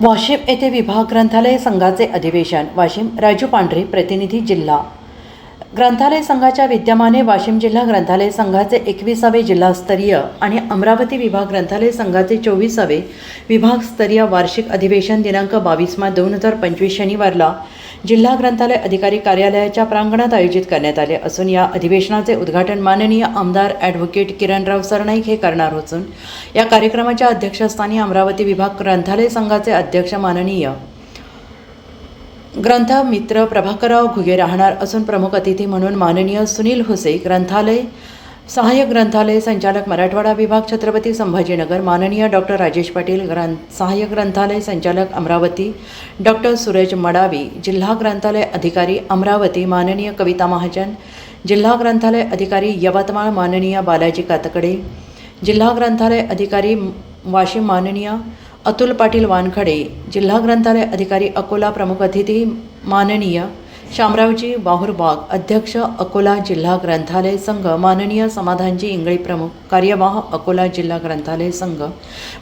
वाशिम येथे विभाग ग्रंथालय संघाचे अधिवेशन. वाशिम राजू पांढरे प्रतिनिधी जिल्हा. ग्रंथालय संघाच्या विद्यमाने वाशिम जिल्हा ग्रंथालय संघाचे एकविसावे जिल्हास्तरीय आणि अमरावती विभाग ग्रंथालय संघाचे चोवीसावे विभागस्तरीय वार्षिक अधिवेशन दिनांक बावीस मार्च दोन हजार पंचवीस शनिवारला जिल्हा ग्रंथालय अधिकारी कार्यालयाच्या प्रांगणात आयोजित करण्यात आले असून या अधिवेशनाचे उद्घाटन माननीय आमदार ॲडव्होकेट किरणराव सरनाईक हे करणार असून या कार्यक्रमाच्या अध्यक्षस्थानी अमरावती विभाग ग्रंथालय संघाचे अध्यक्ष माननीय ग्रंथ मित्र प्रभाकरराव घुगे राहणार असून प्रमुख अतिथी म्हणून माननीय सुनील हुसे ग्रंथालय सहाय्यक ग्रंथालय संचालक मराठवाडा विभाग छत्रपती संभाजीनगर माननीय डॉक्टर राजेश पाटील ग्रंथ सहाय्यक ग्रंथालय संचालक अमरावती डॉक्टर सूरज मडावी जिल्हा ग्रंथालय अधिकारी अमरावती माननीय कविता महाजन जिल्हा ग्रंथालय अधिकारी यवतमाळ माननीय बालाजी कातकडे जिल्हा ग्रंथालय अधिकारी वाशिम माननीय अतुल पाटील वानखडे जिल्हा ग्रंथालय अधिकारी अकोला प्रमुख अतिथी माननीय शामरावजी बाहुरबाग अध्यक्ष अकोला जिल्हा ग्रंथालय संघ माननीय समाधानजी इंगळी प्रमुख कार्यवाह अकोला जिल्हा ग्रंथालय संघ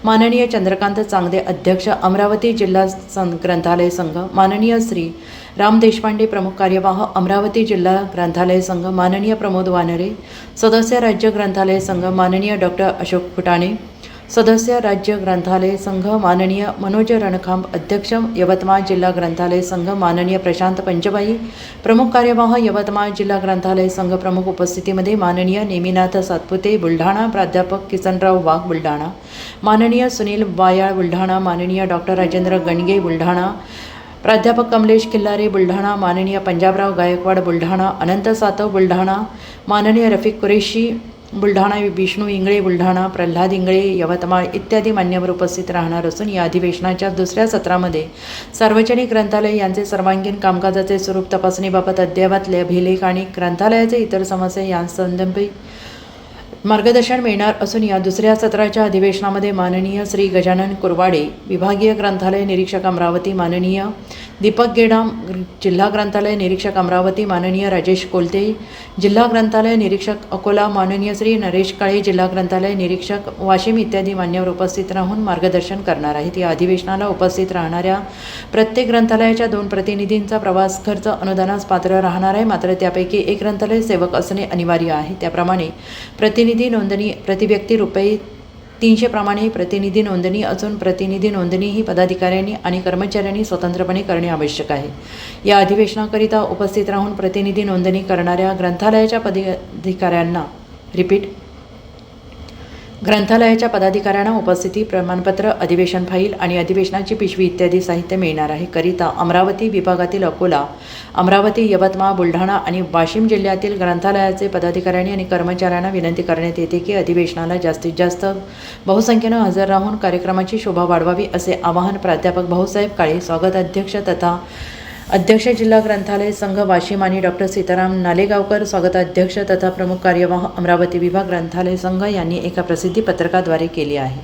माननीय चंद्रकांत चांगदे अध्यक्ष अमरावती जिल्हा सं ग्रंथालय संघ माननीय श्री राम देशपांडे प्रमुख कार्यवाह अमरावती जिल्हा ग्रंथालय संघ माननीय प्रमोद वानरे सदस्य राज्य ग्रंथालय संघ माननीय डॉक्टर अशोक फुटाणे सदस्य राज्य ग्रंथालय संघ माननीय मनोज रणखांब अध्यक्ष यवतमाळ जिल्हा ग्रंथालय संघ माननीय प्रशांत पंचबाई प्रमुख कार्यवाह यवतमाळ जिल्हा ग्रंथालय संघ प्रमुख उपस्थितीमध्ये माननीय नेमिनाथ सातपुते बुलढाणा प्राध्यापक किसनराव वाघ बुलढाणा. माननीय सुनील वायाळ बुलढाणा. माननीय डॉक्टर राजेंद्र गणगे बुलढाणा. प्राध्यापक कमलेश किल्लारे बुलढाणा. माननीय पंजाबराव गायकवाड बुलढाणा. अनंत सातव बुलढाणा. माननीय रफिक कुरेशी बुलढाणा विष्णू इंगळे बुलढाणा प्रल्हाद इंगळे यवतमाळ इत्यादी मान्यवर उपस्थित राहणार असून या अधिवेशनाच्या दुसऱ्या सत्रामध्ये सार्वजनिक ग्रंथालय यांचे सर्वांगीण कामकाजाचे स्वरूप तपासणीबाबत अद्ययावत अभिलेख आणि ग्रंथालयाचे इतर समस्या यांसंदर्भी मार्गदर्शन मिळणार असून या दुसऱ्या सत्राच्या अधिवेशनामध्ये माननीय श्री गजानन कुरवाडे विभागीय ग्रंथालय निरीक्षक अमरावती माननीय दीपक गेडाम जिल्हा ग्रंथालय निरीक्षक अमरावती माननीय राजेश कोलते जिल्हा ग्रंथालय निरीक्षक अकोला माननीय श्री नरेश काळे जिल्हा ग्रंथालय निरीक्षक वाशिम इत्यादी मान्यवर उपस्थित राहून मार्गदर्शन करणार आहेत. या अधिवेशनाला उपस्थित राहणाऱ्या प्रत्येक ग्रंथालयाच्या दोन प्रतिनिधींचा प्रवास खर्च अनुदानास पात्र राहणार आहे. मात्र त्यापैकी एक ग्रंथालय सेवक असणे अनिवार्य आहे. त्याप्रमाणे प्रतिनिधी नोंदणी प्रतिव्यक्ती रुपये तीनशे प्रमाणे प्रतिनिधी नोंदणी असून प्रतिनिधी नोंदणी ही पदाधिकाऱ्यांनी आणि कर्मचाऱ्यांनी स्वतंत्रपणे करणे आवश्यक आहे. या अधिवेशनाकरिता उपस्थित राहून प्रतिनिधी नोंदणी करणाऱ्या ग्रंथालयाच्या पदाधिकाऱ्यांना रिपीट ग्रंथालयाच्या पदाधिकाऱ्यांना उपस्थिती प्रमाणपत्र अधिवेशन फाईल आणि अधिवेशनाची पिशवी इत्यादी साहित्य मिळणार आहे. करिता अमरावती विभागातील अकोला अमरावती यवतमाळ बुलढाणा आणि वाशिम जिल्ह्यातील ग्रंथालयाचे पदाधिकाऱ्यांनी आणि कर्मचाऱ्यांना विनंती करण्यात येते की अधिवेशनाला जास्तीत जास्त बहुसंख्येनं हजर राहून कार्यक्रमाची शोभा वाढवावी असे आवाहन प्राध्यापक भाऊसाहेब काळे स्वागत अध्यक्ष तथा अध्यक्ष जिल्हा ग्रंथालय संघ वाशिम आणि डॉक्टर सीताराम नालेगावकर स्वागताध्यक्ष तथा प्रमुख कार्यवाह अमरावती विभाग ग्रंथालय संघ यांनी एका प्रसिद्धी पत्रकाद्वारे केली आहे.